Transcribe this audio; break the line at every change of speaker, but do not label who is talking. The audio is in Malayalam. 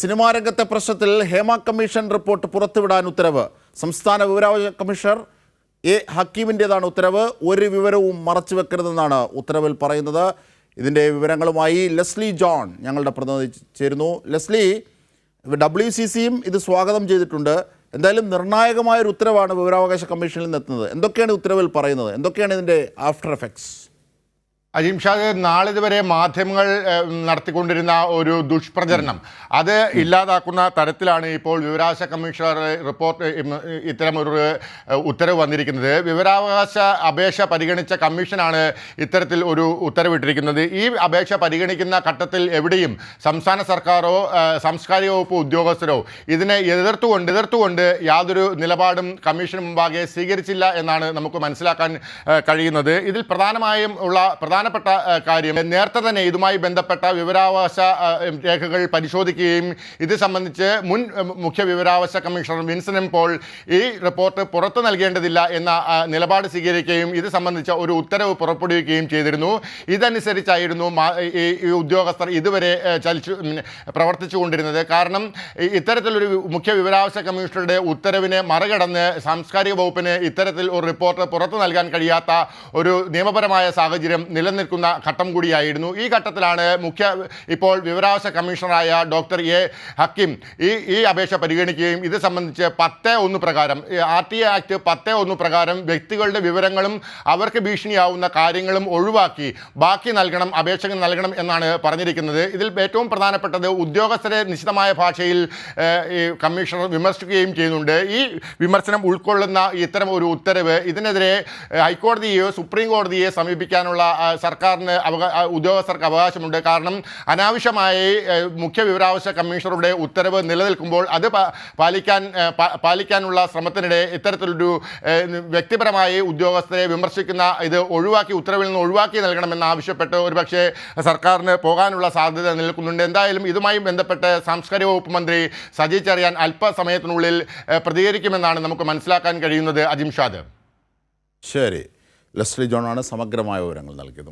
സിനിമാ രംഗത്തെ പ്രശ്നത്തിൽ ഹേമ കമ്മീഷൻ റിപ്പോർട്ട് പുറത്തുവിടാൻ ഉത്തരവ്. സംസ്ഥാന വിവരാവകാശ കമ്മീഷണർ എ ഹക്കീമിന്റേതാണ് ഉത്തരവ്. ഒരു വിവരവും മറച്ചു വെക്കരുതെന്നാണ് ഉത്തരവിൽ പറയുന്നത്. ഇതിന്റെ വിവരങ്ങളുമായി ലെസ്ലി ജോൺ ഞങ്ങളുടെ പ്രതിനിധി ചേരുന്നു. ലെസ്ലി ഡബ്ല്യു സി സിയും ഇത് സ്വാഗതം ചെയ്തിട്ടുണ്ട്. എന്തായാലും നിർണായകമായ ഒരു ഉത്തരവാണ് വിവരാവകാശ കമ്മീഷനിൽ നിന്ന് എത്തുന്നത്. എന്തൊക്കെയാണ് ഉത്തരവിൽ പറയുന്നത്? എന്തൊക്കെയാണ് ഇതിന്റെ ആഫ്റ്റർ എഫക്ട്സ്?
അജിംഷാദ് നാളിതുവരെ മാധ്യമങ്ങൾ നടത്തിക്കൊണ്ടിരുന്ന ഒരു ദുഷ്പ്രചരണം. അത് ഇല്ലാതാക്കുന്ന തരത്തിലാണ് ഇപ്പോൾ വിവരാവകാശ കമ്മീഷണർ റിപ്പോർട്ട് ഇം, ഇത്തരം ഒരു ഉത്തരവ് വന്നിരിക്കുന്നത്. വിവരാവകാശ അപേക്ഷ പരിഗണിച്ച കമ്മീഷനാണ് ഇത്തരത്തിൽ ഒരു ഉത്തരവിട്ടിരിക്കുന്നത്. ഈ അപേക്ഷ പരിഗണിക്കുന്ന ഘട്ടത്തിൽ എവിടെയും സംസ്ഥാന സർക്കാരോ സാംസ്കാരിക വകുപ്പ് ഉദ്യോഗസ്ഥരോ ഇതിനെ എതിർത്തുകൊണ്ട് എതിർത്തുകൊണ്ട് യാതൊരു നിലപാടും കമ്മീഷന് മുമ്പാകെ സ്വീകരിച്ചില്ല എന്നാണ് നമുക്ക് മനസ്സിലാക്കാൻ കഴിയുന്നത്. ഇതിൽ പ്രധാനമായും ഉള്ള പ്രധാനപ്പെട്ട കാര്യം. നേരത്തെ തന്നെ ഇതുമായി ബന്ധപ്പെട്ട വിവരാവകാശ രേഖകൾ പരിശോധിക്കുകയും ഇത് സംബന്ധിച്ച് മുൻ മുഖ്യ വിവരാവകാശ കമ്മീഷണർ വിൻസൻ പോൾ ഈ റിപ്പോർട്ട് പുറത്തു നൽകേണ്ടതില്ല എന്ന നിലപാട് സ്വീകരിക്കുകയും ഇത് സംബന്ധിച്ച ഒരു ഉത്തരവ് പുറപ്പെടുവിക്കുകയും ചെയ്തിരുന്നു. ഇതനുസരിച്ചായിരുന്നു ഈ ഉദ്യോഗസ്ഥർ ഇതുവരെ ചലിച്ചു പ്രവർത്തിച്ചുകൊണ്ടിരുന്നത്. കാരണം ഇത്തരത്തിലൊരു മുഖ്യ വിവരാവകാശ കമ്മീഷണറുടെ ഉത്തരവിനെ മറികടന്ന് സാംസ്കാരിക വകുപ്പിന് ഇത്തരത്തിൽ ഒരു റിപ്പോർട്ട് പുറത്തു നൽകാൻ കഴിയാത്ത ഒരു നിയമപരമായ സാഹചര്യം നിലനിൽക്കുന്ന ഘട്ടം കൂടിയായിരുന്നു. ഈ ഘട്ടത്തിലാണ് മുഖ്യ ഇപ്പോൾ വിവരാവകാശ കമ്മീഷണറായ ഡോക്ടർ എ ഹക്കിം ഈ ഈ അപേക്ഷ പരിഗണിക്കുകയും ഇത് സംബന്ധിച്ച് പത്ത് ഒന്ന് പ്രകാരം ആർ ടി ആക്ട് പത്ത് ഒന്ന് പ്രകാരം വ്യക്തികളുടെ വിവരങ്ങളും അവർക്ക് ഭീഷണിയാവുന്ന കാര്യങ്ങളും ഒഴിവാക്കി ബാക്കി നൽകണം അപേക്ഷകൾ നൽകണം എന്നാണ് പറഞ്ഞിരിക്കുന്നത്. ഇതിൽ ഏറ്റവും പ്രധാനപ്പെട്ടത് ഉദ്യോഗസ്ഥരെ നിശ്ചിതമായ ഭാഷയിൽ ഈ കമ്മീഷണർ വിമർശിക്കുകയും ചെയ്യുന്നുണ്ട്. ഈ വിമർശനം ഉൾക്കൊള്ളുന്ന ഇത്തരം ഒരു ഉത്തരവ് ഇതിനെതിരെ ഹൈക്കോടതിയെയോ സുപ്രീം കോടതിയെ സമീപിക്കാനുള്ള സർക്കാരിന് അവകാ ഉദ്യോഗസ്ഥർക്ക് അവകാശമുണ്ട്. കാരണം അനാവശ്യമായി മുഖ്യ വിവരാവകാശ കമ്മീഷണറുടെ ഉത്തരവ് നിലനിൽക്കുമ്പോൾ അത് പാലിക്കാൻ പാലിക്കാനുള്ള ശ്രമത്തിനിടെ ഇത്തരത്തിലൊരു വ്യക്തിപരമായി ഉദ്യോഗസ്ഥരെ വിമർശിക്കുന്ന ഇത് ഒഴിവാക്കി ഉത്തരവിൽ നിന്ന് ഒഴിവാക്കി നൽകണമെന്ന് ആവശ്യപ്പെട്ട് ഒരുപക്ഷെ സർക്കാരിന് പോകാനുള്ള സാധ്യത നിൽക്കുന്നുണ്ട് എന്തായാലും ഇതുമായി ബന്ധപ്പെട്ട് സാംസ്കാരിക വകുപ്പ് മന്ത്രി സജി ചെറിയാൻ അല്പസമയത്തിനുള്ളിൽ പ്രതികരിക്കുമെന്നാണ് നമുക്ക് മനസ്സിലാക്കാൻ കഴിയുന്നത്. അജിംഷാദ്
ശരി. ലസ്ലി ജോണാണ് സമഗ്രമായ വിവരങ്ങൾ നൽകിയത്.